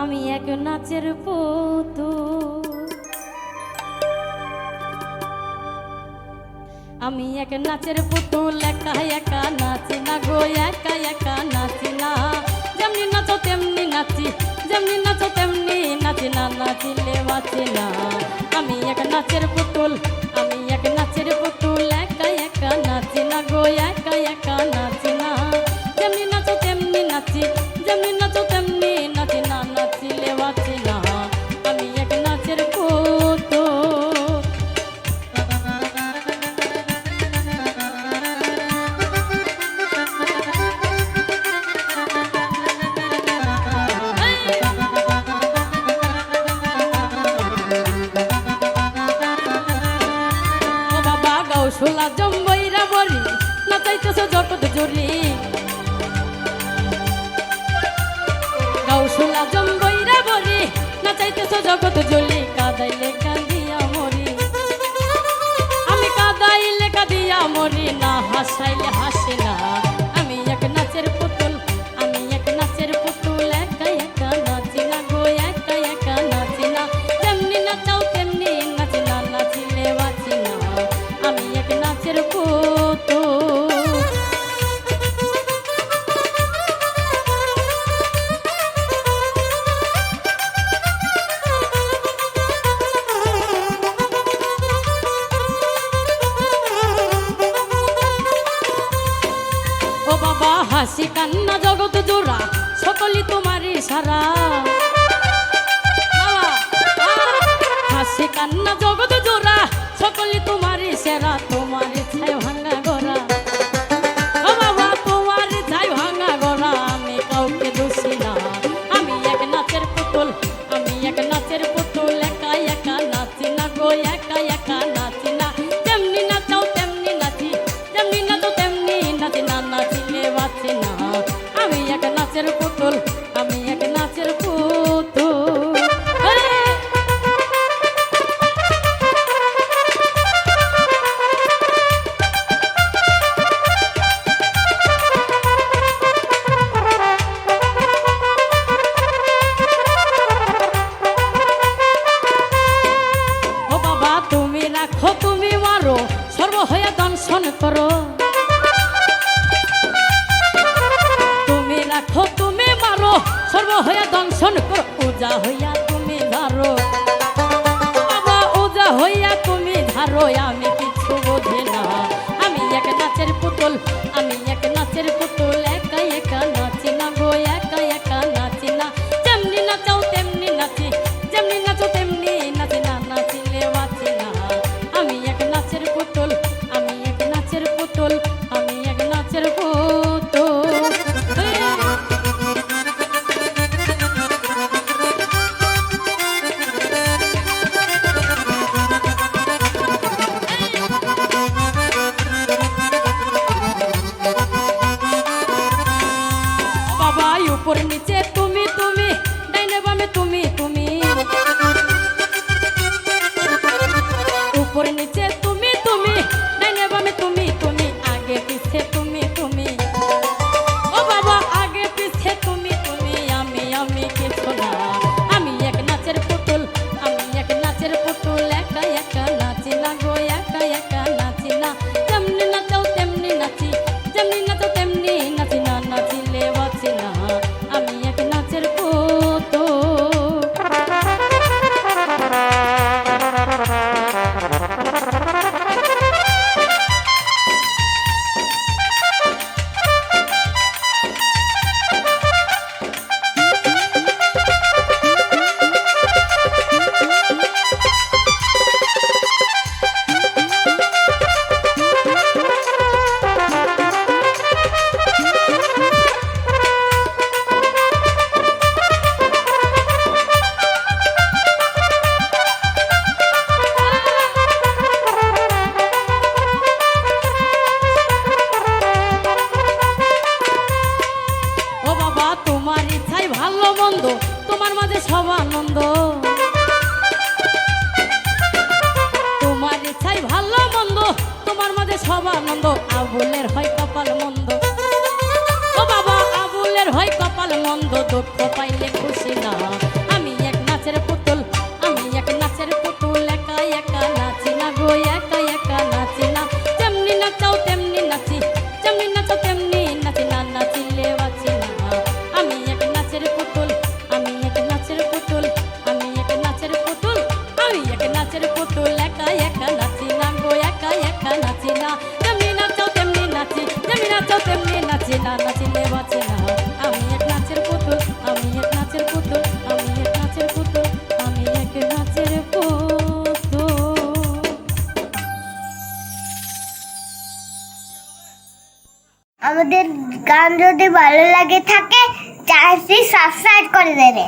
আমি এক নাচের পুতুল। আমি এক নাচের পুতুল, একা একা নাচি না গো, একা একা নাচি না। যেমনি নাচো তেমনি নাচি, যেমনি নাচো তেমনি নাচি না, নাচিলে বাঁচি না। আমি এক নাচের পুতুল, আমি এক নাচের পুতুল, একা একা নাচি না গো, একা একা নাচি না। যেমনি নাচো তেমনি নাচি, যেমনি নাচো তেমনি ছোলা জম্বইরা বলি নাচাইতেছ জগৎ জুড়ি গাও ছোলা জম্বইরা বলি নাচাইতেছ জগৎ জুড়ি হাসি কান্না জগৎ জোড়া সকলে তোমার সারা। হইয়া তুমি ধরো। বাবা ওজা হইয়া তুমি ধরো আমি for an it দে সবানন্দ আবুলের হয় কপাল মন্দ। ও বাবা, আবুলের হয় কপাল মন্দ, দুঃখ পাইলে খুশি না। আমাদের গান যদি ভালো লাগে থাকে চ্যানেলটি সাবস্ক্রাইব করে দেবে।